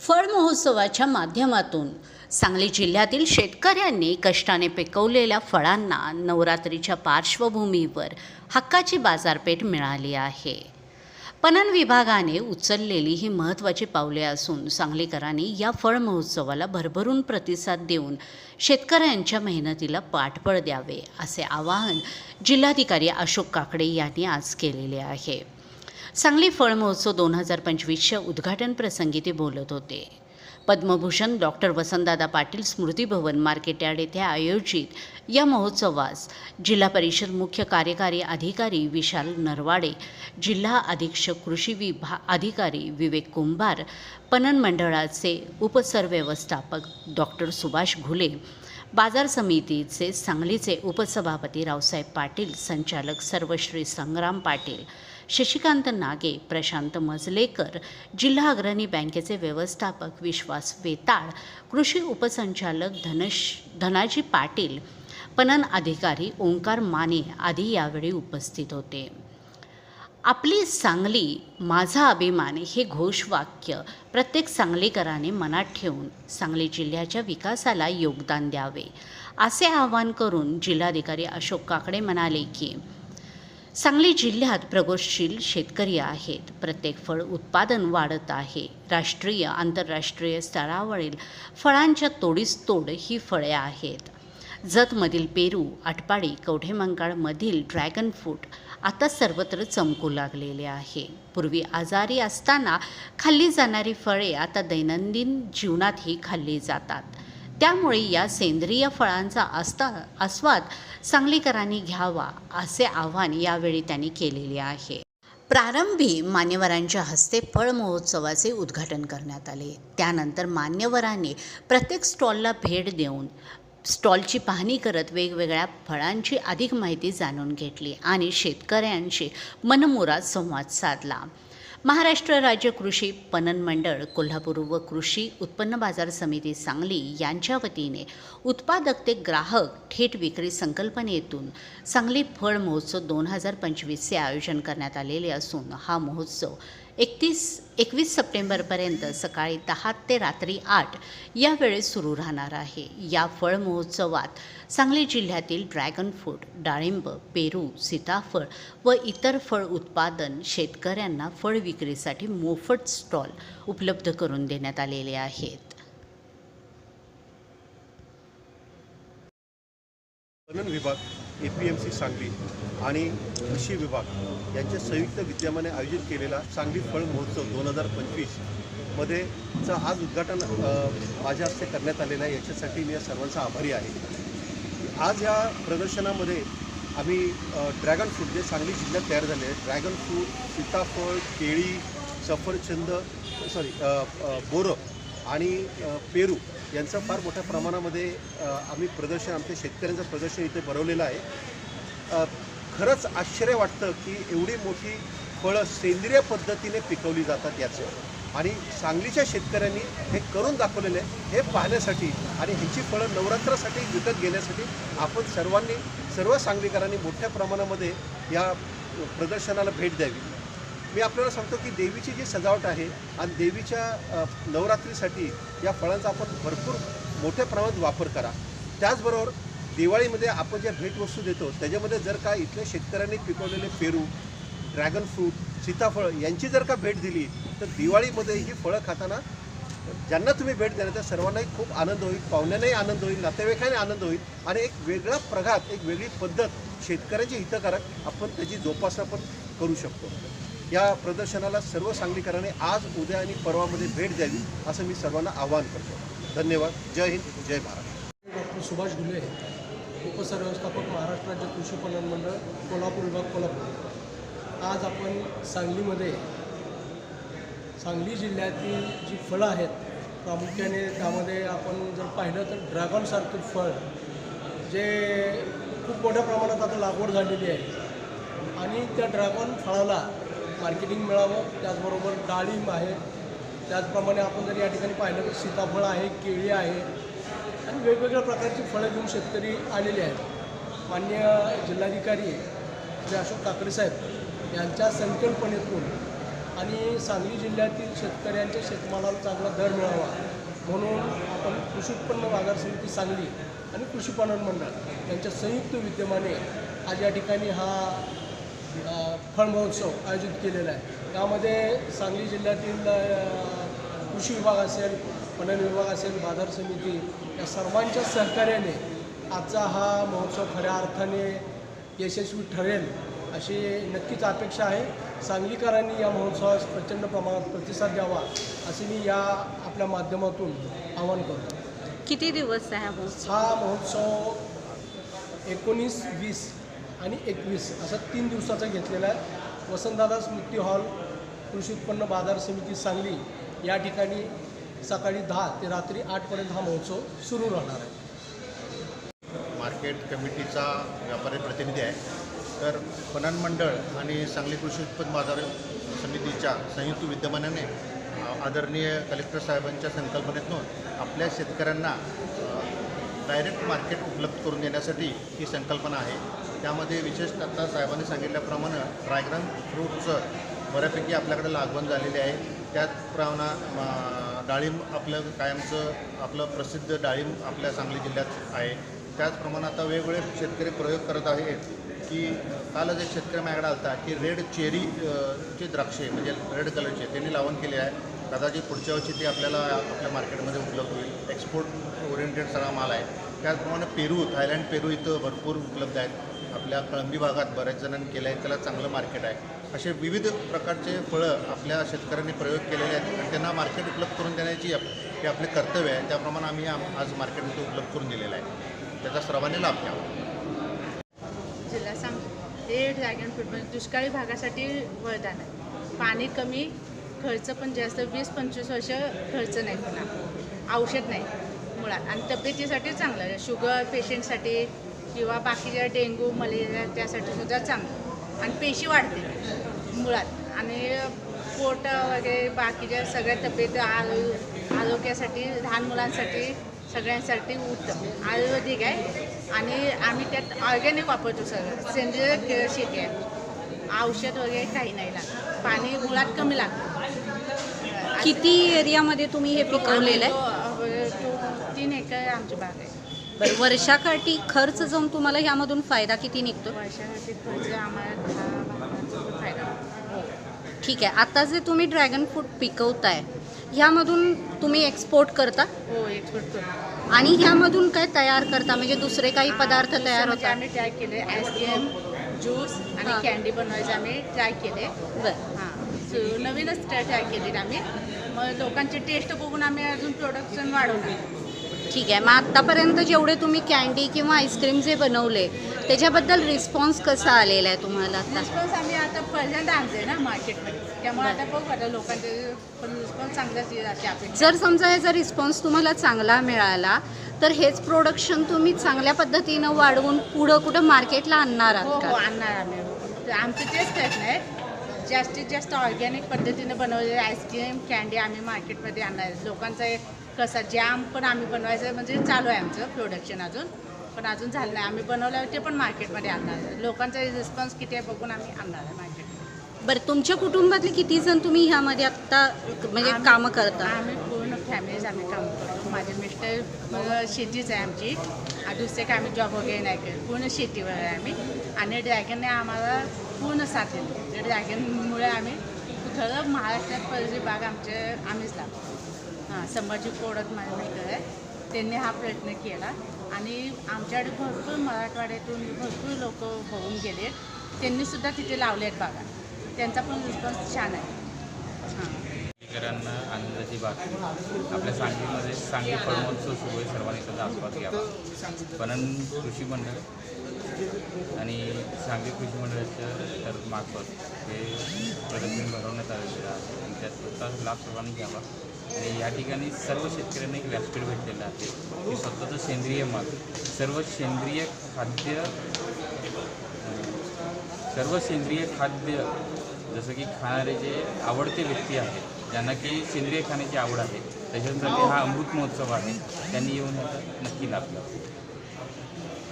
फळ महोत्सवाच्या माध्यमातून सांगली जिल्ह्यातील शेतकऱ्यांनी कष्टाने पिकवलेल्या फळांना नवरात्रीच्या पार्श्वभूमीवर हक्काची बाजारपेठ मिळाली आहे. पणन विभागाने उचललेली ही महत्त्वाची पावले असून सांगलीकरांनी या फळ महोत्सवाला भरभरून प्रतिसाद देऊन शेतकऱ्यांच्या मेहनतीला पाठबळ द्यावे असे आवाहन जिल्हाधिकारी अशोक काकडे यांनी आज केलेले आहे. सांगली फळ महोत्सव दोन हजार पंचवीसच्या उद्घाटन प्रसंगी ते बोलत होते. पद्मभूषण डॉक्टर वसंतदादा पाटील स्मृती भवन मार्केट यार्ड येथे आयोजित या महोत्सवास जिल्हा परिषद मुख्य कार्यकारी अधिकारी विशाल नरवाडे जिल्हा अधीक्षक कृषी विभा अधिकारी विवेक कुंभार पणन मंडळाचे उपसरव्यवस्थापक डॉक्टर सुभाष घुले बाजार समितीचे सांगलीचे उपसभापती रावसाहेब पाटील संचालक सर्वश्री संग्राम पाटील शशिकांत नागे प्रशांत मजलेकर जिल्हा अग्रणी बँकेचे व्यवस्थापक विश्वास वेताळ कृषी उपसंचालक धनश धनाजी पाटील पणन अधिकारी ओंकार माने आदी यावेळी उपस्थित होते. आपली सांगली माझा अभिमान हे घोषवाक्य प्रत्येक सांगलीकराने मनात ठेवून सांगली जिल्ह्याच्या विकासाला योगदान द्यावे असे आवाहन करून जिल्हाधिकारी अशोक काकडे म्हणाले की सांगली जिल्ह्यात प्रगतशील शेतकरी आहेत. प्रत्येक फळ उत्पादन वाढत आहे. राष्ट्रीय आंतरराष्ट्रीय स्तरावरील फळांच्या तोडीस तोड ही फळे आहेत. जतमधील पेरू आटपाडी कवठेमंकाळमधील ड्रॅगन फ्रूट आता सर्वत्र चमकू लागलेले आहे. पूर्वी आजारी असताना खाल्ली जाणारी फळे आता दैनंदिन जीवनातही खाल्ली जातात. त्यामुळे या सेंद्रिय फळांचा आस्ता आस्वाद सांगलीकरांनी घ्यावा असे आवाहन यावेळी त्यांनी केलेले आहे. प्रारंभी मान्यवरांच्या हस्ते फळ महोत्सवाचे उद्घाटन करण्यात आले. त्यानंतर मान्यवरांनी प्रत्येक स्टॉलला भेट देऊन स्टॉलची पाहणी करत वेगवेगळ्या फळांची अधिक माहिती जाणून घेतली आणि शेतकऱ्यांशी मनमुराद संवाद साधला. महाराष्ट्र राज्य कृषी पणन मंडळ कोल्हापूर व कृषी उत्पन्न बाजार समिती सांगली यांच्या वतीने उत्पादक ते ग्राहक थेट विक्री संकल्पनेतून सांगली फळ महोत्सव दोन हजार पंचवीसचे आयोजन करण्यात आलेले असून हा महोत्सव एकतीस एकवीस सप्टेंबरपर्यंत सकाळी दहा ते रात्री आठ या वेळेत सुरू राहणार आहे. या फळ महोत्सवात सांगली जिल्ह्यातील ड्रॅगन फ्रूट डाळिंब पेरू सीताफळ व इतर फळ उत्पादन शेतकऱ्यांना फळ विक्रीसाठी मोफत स्टॉल उपलब्ध करून देण्यात आलेले आहेत. विभाग A P M C Sangli आणि कृषी विभाग यांच्या संयुक्त विद्यमाने आयोजित केलेला सांगली फळ महोत्सव दोन हजार पंचवीसमध्ये चा आज उद्घाटन माझ्या हस्ते करण्यात आलेलं आहे. याच्यासाठी मी या सर्वांचा आभारी आहे. आज या प्रदर्शनामध्ये आम्ही ड्रॅगन फ्रूट जे सांगली जिल्ह्यात तयार झाले आहे ड्रॅगन फ्रूट सीताफळ केळी सफरचंद सॉरी बोरं आणि पेरू यांचं फार मोठ्या प्रमाणामध्ये आम्ही प्रदर्शन आमच्या शेतकऱ्यांचं प्रदर्शन इथे भरवलेलं आहे. खरंच आश्चर्य वाटतं की एवढी मोठी फळं सेंद्रिय पद्धतीने पिकवली जातात याचं. आणि सांगलीच्या शेतकऱ्यांनी हे करून दाखवलेलं आहे हे पाहण्यासाठी आणि ह्याची फळं नवरात्रासाठी विकत घेण्यासाठी आपण सर्वांनी सर्व सांगलीकरांनी मोठ्या प्रमाणामध्ये या प्रदर्शनाला भेट द्यावी. मी आपल्याला सांगतो की देवीची जी सजावट आहे आणि देवीच्या नवरात्रीसाठी या फळांचा आपण भरपूर मोठ्या प्रमाणात वापर करा. त्याचबरोबर दिवाळीमध्ये आपण ज्या भेटवस्तू देतो त्याच्यामध्ये जर का इथल्या शेतकऱ्यांनी पिकवलेले पेरू ड्रॅगन फ्रूट सीताफळ यांची जर का भेट दिली तर दिवाळीमध्ये ही फळं खाताना ज्यांना तुम्ही भेट देणार त्या सर्वांनाही खूप आनंद होईल पाहुण्यांनाही आनंद होईल नातेवाईकांनाही आनंद होईल आणि एक वेगळा प्रघात एक वेगळी पद्धत शेतकऱ्यांची हितकारक आपण त्याची जोपासना पण करू शकतो. या प्रदर्शनाला सर्व सांगलीकरांनी आज उद्या आणि परवामध्ये भेट द्यावी असं मी सर्वांना आवाहन करतो. धन्यवाद. जय हिंद. जय महाराष्ट्र डॉक्टर सुभाष घुले उपसरव्यवस्थापक महाराष्ट्र राज्य कृषी पणन मंडळ कोल्हापूर विभाग कोल्हापूर. आज आपण सांगलीमध्ये सांगली जिल्ह्यातील जी फळं आहेत प्रामुख्याने त्यामध्ये आपण जर पाहिलं तर ड्रॅगनसारखं फळ जे खूप मोठ्या प्रमाणात आता लागवड झालेली आहे. आणि त्या ड्रॅगन फळाला मार्केटिंग मिळावं त्याचबरोबर डाळिंब आहे. त्याचप्रमाणे आपण जर या ठिकाणी पाहिलं तर सीताफळ आहे केळी आहे आणि वेगवेगळ्या प्रकारची फळं घेऊन शेतकरी आलेले आहेत. मान्य जिल्हाधिकारी श्री अशोक काकडे साहेब यांच्या संकल्पनेतून आणि सांगली जिल्ह्यातील शेतकऱ्यांच्या शेतमालाला चांगला दर मिळावा म्हणून आपण कृषी उत्पन्न बाजार समिती सांगली आणि कृषी पणन मंडळ यांच्या संयुक्त विद्यमाने आज या ठिकाणी हा फळ महोत्सव आयोजित केलेला आहे. त्यामध्ये सांगली जिल्ह्यातील कृषी विभाग असेल पणन विभाग असेल बाजार समिती या सर्वांच्या सहकार्याने आजचा हा महोत्सव खऱ्या अर्थाने यशस्वी ठरेल अशी नक्कीच अपेक्षा आहे. सांगलीकरांनी या महोत्सवास प्रचंड प्रमाणात प्रतिसाद द्यावा असे मी या आपल्या माध्यमातून आवाहन करतो. किती दिवस आहे हा हा महोत्सव एकोणीस वीस आणि एकवीस असा तीन दिवसाचा घेतलेला आहे. वसंतदादास मृत्यू हॉल कृषी उत्पन्न बाजार समिती सांगली या ठिकाणी सकाळी दहा ते रात्री आठपर्यंत हा महोत्सव सुरू राहणार आहे. मार्केट कमिटीचा व्यापारी प्रतिनिधी आहे. तर पणन मंडळ आणि सांगली कृषी उत्पन्न बाजार समितीच्या संयुक्त विद्यमानाने आदरणीय कलेक्टर साहेबांच्या संकल्पनेतून आपल्या शेतकऱ्यांना डायरेक्ट मार्केट उपलब्ध करून देण्यासाठी ही संकल्पना आहे. त्यामध्ये विशेषतः आता साहेबांनी सांगितल्याप्रमाणे ड्रॅगन फ्रूटचं बऱ्यापैकी आपल्याकडे लागवण झालेली आहे. त्याचप्रमाणे डाळिंब आपलं कायमचं आपलं प्रसिद्ध डाळिंब आपल्या सांगली जिल्ह्यात आहे. त्याचप्रमाणे आता वेगवेगळे शेतकरी प्रयोग करत आहेत की कालच एक शेतकरी माझ्याकडे आलता की रेड चेरी चे द्राक्षे म्हणजे रेड कलरचे त्यांनी लावण केले आहे. कदाचित पुढच्या वर्षी ते आपल्याला आपल्या मार्केटमध्ये उपलब्ध होईल. एक्सपोर्ट ओरिएंटेड सगळा माल आहे. त्याचप्रमाणे पेरू थायलंड पेरू इथं भरपूर उपलब्ध आहेत. आपल्या कळंबी भागात बऱ्याच जणांनी केलं आहे त्याला चांगलं मार्केट आहे. असे विविध प्रकारचे फळं आपल्या शेतकऱ्यांनी प्रयोग केलेले आहेत आणि त्यांना मार्केट उपलब्ध करून देण्याची हे आपले कर्तव्य आहे. त्याप्रमाणे आम्ही आज मार्केटमध्ये उपलब्ध करून दिलेलं आहे. त्याचा सर्वांनी लाभ घ्यावा. हे ड्रॅगन फ्रूट म्हणजे दुष्काळी भागासाठी वरदान आहे. पाणी कमी खर्च पण जास्त वीस पंचवीस वर्ष खर्च नाही पुन्हा औषध नाही मुळात. आणि तब्येतीसाठी चांगलं आहे. शुगर पेशंटसाठी किंवा बाकीच्या डेंग्यू मलेरिया त्यासाठी सुद्धा चांगलं आणि पेशी वाढते मुळात. आणि पोट वगैरे बाकीच्या सगळ्या तब्येत आरो आरोग्यासाठी लहान मुलांसाठी सगळ्यांसाठी उत्तम. आयुर्वेदिक आहे. आणि आम्ही त्यात ऑर्गॅनिक वापरतो सगळं. सेंद्रिय शेती आहे. औषध वगैरे काही नाही लागत. पाणी मुळात कमी लागतं. किती एरियामध्ये तुम्ही हे पिकवलेलं आहे? तीन एकर आमची बाग आहे. बरं वर्षाकाठी खर्च जाऊन तुम्हाला ह्यामधून फायदा किती निघतो? खर्च आम्हाला फायदा होतो. ठीक आहे. आता जे तुम्ही ड्रॅगन फ्रूट पिकवताय ह्यामधून तुम्ही एक्सपोर्ट करता? हो एक्सपोर्ट करतो. आणि ह्यामधून काय तयार करता? म्हणजे दुसरे काही पदार्थ तयार होतात. आम्ही ट्राय केले आईस्क्रीम ज्यूस. आणि कॅन्डी बनवायचं आम्ही ट्राय केले. बरं. हां. नवीनच ट्राय ट्राय केली आम्ही. मग लोकांची टेस्ट बघून आम्ही अजून प्रोडक्शन वाढवणार. ठीक आहे. मग आत्तापर्यंत जेवढे तुम्ही कॅन्डी किंवा आईस्क्रीम जे बनवले त्याच्याबद्दल रिस्पॉन्स कसा आलेला आहे तुम्हाला आता? रिस्पॉन्स आम्ही आता पहिल्यांदा आणतोय ना मार्केटमध्ये त्यामुळे आता बघू आता लोकांचे पण रिस्पॉन्स चांगलाच येईल अशी अपेक्षा जर समजा याचा रिस्पॉन्स तुम्हाला चांगला मिळाला तर हेच प्रोडक्शन तुम्ही चांगल्या पद्धतीनं वाढवून पुढं कुठं मार्केटला आणणार हो आहात हो का? आणणार आम्ही. तर आमचं तेच प्रयत्न आहे. जास्तीत जास्त ऑर्गॅनिक पद्धतीने बनवलेले आईस्क्रीम कॅन्डी आम्ही मार्केटमध्ये आणणार. आहे. लोकांचा एक कसा जॅम पण आम्ही बनवायचं म्हणजे चालू आहे आमचं प्रोडक्शन अजून. पण अजून झालं नाही. आम्ही बनवल्यावर ते पण मार्केटमध्ये आणणार आहे. लोकांचा रिस्पॉन्स किती आहे बघून आम्ही आणणार आहे मार्केटमध्ये बरं तुमच्या कुटुंबातले किती जण तुम्ही ह्यामध्ये आत्ता म्हणजे कामं करता? आम्ही पूर्ण फॅमिलीज आम्ही काम करतो. माझे मिस्टर शेतीच आहे आमची. दुसरे काय आम्ही जॉब वगैरे नाही करत. पूर्ण शेतीवर आहे आम्ही. आणि ड्रॅगनने आम्हाला पूर्ण साथ दिली. ड्रॅगनमुळे आम्ही खरं महाराष्ट्रात पहिली बाग आमचे आम्हीच लागतो हां संभाजी कोडक माझे आहे. त्यांनी हा प्रयत्न केला. आणि आमच्याकडे भरपूर मराठवाड्यातून भरपूर लोक होऊन गेले. त्यांनीसुद्धा तिथे लावले आहेत बागा. त्यांचा पण रिस्पॉन्स छान आहे. हां. शेतकऱ्यांना आनंदाची बातमी. आपल्या सांगलीमध्ये सांगली फळमहोत्सव सुरू आहे सर्वांनी त्याचा आस्वाद घ्यावा. पणन कृषी मंडळ आणि सांगली कृषी मंडळाच्या तर मार्फत हे प्रदर्शन भरवण्यात आलेलं आहे. आणि त्याचा लाभ सर्वांनी घ्यावा. आणि या ठिकाणी सर्व शेतकऱ्यांना एक व्यासपीठ भेटलेलं आहे. की स्वतःचं सेंद्रिय माल सर्व सेंद्रिय खाद्य सर्व सेंद्रिय खाद्य जसं की खाणारे जे आवडते व्यक्ती आहेत ज्यांना की सेंद्रिय खाण्याची आवड आहे त्याच्यासाठी हा अमृत महोत्सव आहे. त्यांनी येऊन नक्की लाभ घ्यावा.